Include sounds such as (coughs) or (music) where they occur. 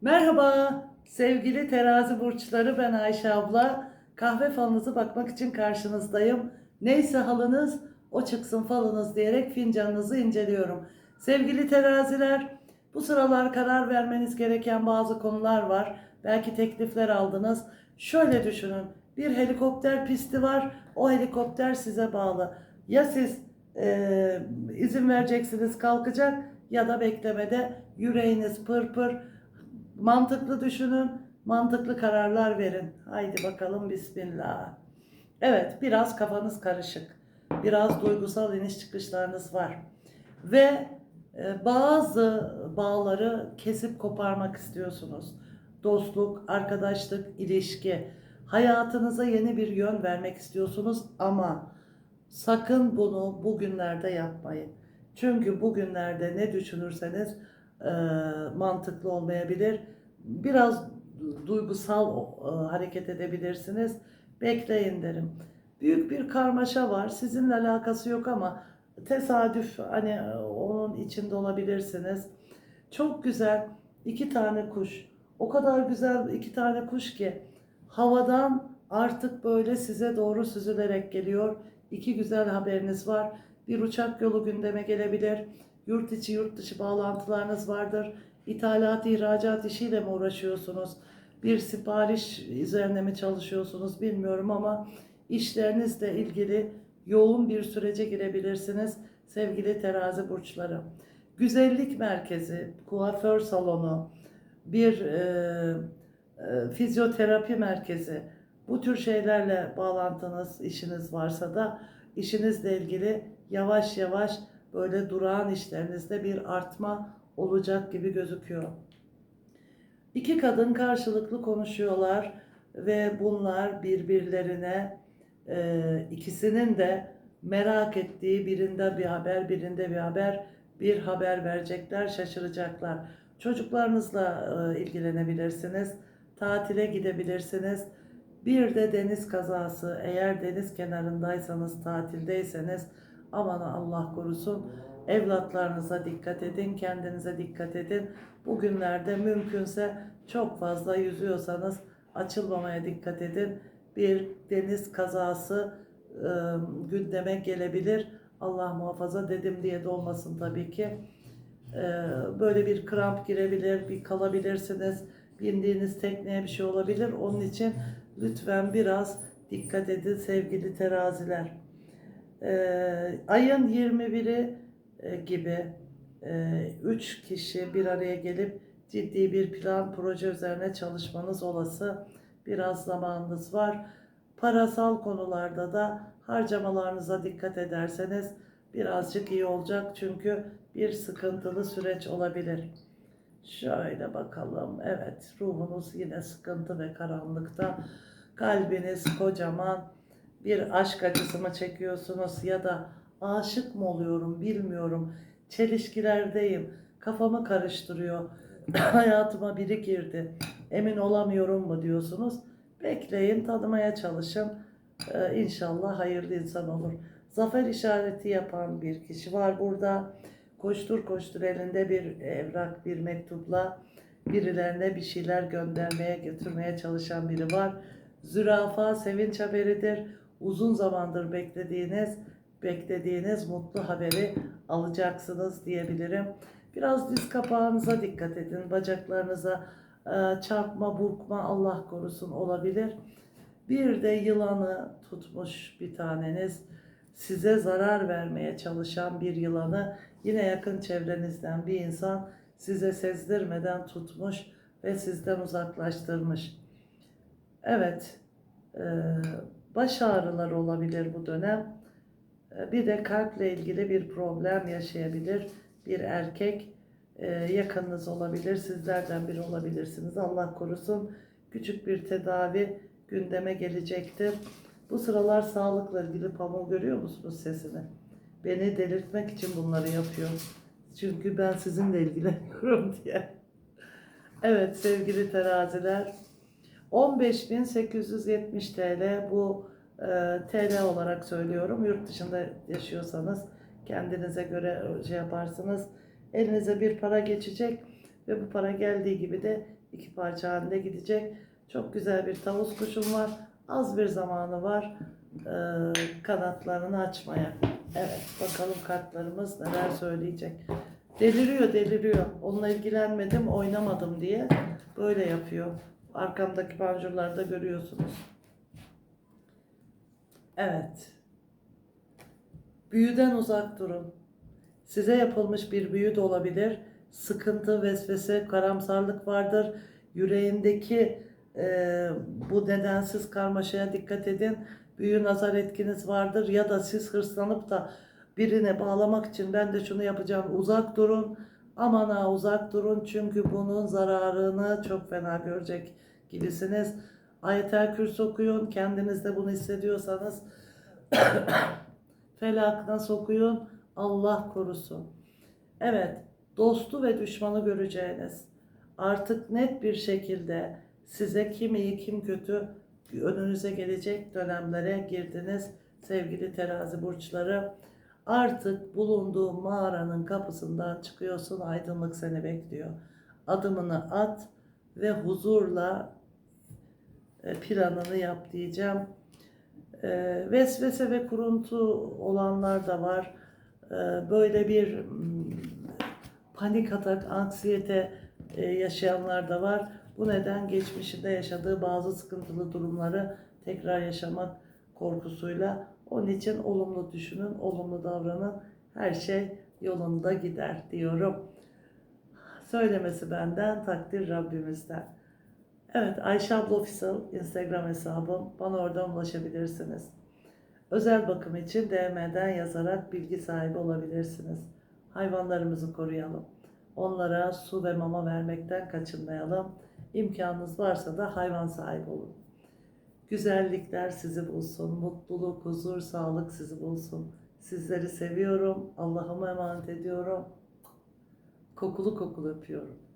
Merhaba sevgili terazi burçları ben Ayşe abla. Kahve falınızı bakmak için karşınızdayım. Neyse halınız o çıksın falınız diyerek fincanınızı inceliyorum. Sevgili teraziler bu sıralar karar vermeniz gereken bazı konular var. Belki teklifler aldınız. Şöyle düşünün bir helikopter pisti var o helikopter size bağlı. Ya siz eee, izin vereceksiniz kalkacak ya da beklemede yüreğiniz pır pır Mantıklı düşünün, mantıklı kararlar verin. Haydi bakalım bismillah. Evet, biraz kafanız karışık. Biraz duygusal iniş çıkışlarınız var. Ve e, bazı bağları kesip koparmak istiyorsunuz. Dostluk, arkadaşlık, ilişki. Hayatınıza yeni bir yön vermek istiyorsunuz ama sakın bunu bugünlerde yapmayın. Çünkü bugünlerde ne düşünürseniz e, mantıklı olmayabilir. Biraz duygusal e, hareket edebilirsiniz. Bekleyin derim. Büyük bir karmaşa var. Sizinle alakası yok ama tesadüf hani e, onun içinde olabilirsiniz. Çok güzel iki tane kuş. O kadar güzel iki tane kuş ki havadan artık böyle size doğru süzülerek geliyor. İki güzel haberiniz var. Bir uçak yolu gündeme gelebilir. Yurt içi yurt dışı bağlantılarınız vardır. İthalat, ihracat işiyle mi uğraşıyorsunuz? Bir sipariş üzerine mi çalışıyorsunuz bilmiyorum ama işlerinizle ilgili yoğun bir sürece girebilirsiniz sevgili terazi burçları. Güzellik merkezi, kuaför salonu, bir e, e, fizyoterapi merkezi, bu tür şeylerle bağlantınız, işiniz varsa da işinizle ilgili yavaş yavaş böyle durağan işlerinizde bir artma olacak gibi gözüküyor. İki kadın karşılıklı konuşuyorlar ve bunlar birbirlerine e, ikisinin de merak ettiği birinde bir haber, birinde bir haber, bir haber verecekler, şaşıracaklar. Çocuklarınızla e, ilgilenebilirsiniz, tatile gidebilirsiniz. Bir de deniz kazası, eğer deniz kenarındaysanız, tatildeyseniz aman Allah korusun evlatlarınıza dikkat edin, kendinize dikkat edin. Bugünlerde mümkünse çok fazla yüzüyorsanız açılmamaya dikkat edin. Bir deniz kazası e, gündeme gelebilir. Allah muhafaza dedim diye de olmasın tabii ki. E, böyle bir kramp girebilir, bir kalabilirsiniz. Bindiğiniz tekneye bir şey olabilir. Onun için lütfen biraz dikkat edin sevgili teraziler. Ee, ayın 21'i e, gibi 3 kişi bir araya gelip ciddi bir plan proje üzerine çalışmanız olası. Biraz zamanınız var. Parasal konularda da harcamalarınıza dikkat ederseniz birazcık iyi olacak çünkü bir sıkıntılı süreç olabilir. Şöyle bakalım. Evet, ruhunuz yine sıkıntı ve karanlıkta. Kalbiniz kocaman bir aşk acısı mı çekiyorsunuz ya da aşık mı oluyorum bilmiyorum. Çelişkilerdeyim. Kafamı karıştırıyor. (clears throat) Hayatıma biri girdi. Emin olamıyorum mu diyorsunuz. Bekleyin, tanımaya çalışın. Ee, inşallah hayırlı insan olur. Zafer işareti yapan bir kişi var burada. Koştur koştur elinde bir evrak, bir mektupla birilerine bir şeyler göndermeye, götürmeye çalışan biri var. Zürafa sevinç haberidir uzun zamandır beklediğiniz beklediğiniz mutlu haberi alacaksınız diyebilirim. Biraz diz kapağınıza dikkat edin. Bacaklarınıza e, çarpma, burkma Allah korusun olabilir. Bir de yılanı tutmuş bir taneniz. Size zarar vermeye çalışan bir yılanı yine yakın çevrenizden bir insan size sezdirmeden tutmuş ve sizden uzaklaştırmış. Evet, e, baş ağrıları olabilir bu dönem. Ee, Bir de kalple ilgili bir problem yaşayabilir. Bir erkek e, yakınınız olabilir, sizlerden biri olabilirsiniz. Allah korusun. Küçük bir tedavi gündeme gelecektir. Bu sıralar sağlıkla ilgili pamuğu görüyor musunuz sesini? Beni delirtmek için bunları yapıyor. Çünkü ben sizinle ilgileniyorum (laughs) diye. Evet sevgili teraziler. 15.870 TL bu e, TL olarak söylüyorum. Yurt dışında yaşıyorsanız kendinize göre şey yaparsınız. Elinize bir para geçecek Ve bu para geldiği gibi de iki parça halinde gidecek. Çok güzel bir tavus kuşum var. Az bir zamanı var e, kanatlarını açmaya. Evet bakalım kartlarımız neler söyleyecek. Deliriyor deliriyor. Onunla ilgilenmedim oynamadım diye böyle yapıyor. Arkamdaki panjurlarda görüyorsunuz. Evet. Büyüden uzak durun. Size yapılmış bir büyü de olabilir. Sıkıntı, vesvese, karamsarlık vardır. Yüreğindeki e, bu nedensiz karmaşaya dikkat edin. Büyü nazar etkiniz vardır ya da siz hırslanıp da birine bağlamak için ben de şunu yapacağım uzak durun. Aman ha uzak durun çünkü bunun zararını çok fena görecek gibisiniz. Ayetel Kürsü okuyun. Kendinizde bunu hissediyorsanız (coughs) felakına sokuyun. Allah korusun. Evet, dostu ve düşmanı göreceğiniz. Artık net bir şekilde size kim iyi kim kötü önünüze gelecek dönemlere girdiniz sevgili terazi burçları. Artık bulunduğun mağaranın kapısından çıkıyorsun aydınlık seni bekliyor. Adımını at ve huzurla e, planını yap diyeceğim. E, vesvese ve kuruntu olanlar da var. E, böyle bir mm, panik atak, anksiyete yaşayanlar da var. Bu neden geçmişinde yaşadığı bazı sıkıntılı durumları tekrar yaşamak korkusuyla. Onun için olumlu düşünün, olumlu davranın. Her şey yolunda gider diyorum. Söylemesi benden, takdir Rabbimizden. Evet, Ayşe abla Official Instagram hesabım. Bana oradan ulaşabilirsiniz. Özel bakım için DM'den yazarak bilgi sahibi olabilirsiniz. Hayvanlarımızı koruyalım. Onlara su ve mama vermekten kaçınmayalım. İmkanınız varsa da hayvan sahibi olun. Güzellikler sizi bulsun. Mutluluk, huzur, sağlık sizi bulsun. Sizleri seviyorum. Allah'ıma emanet ediyorum. Kokulu kokulu öpüyorum.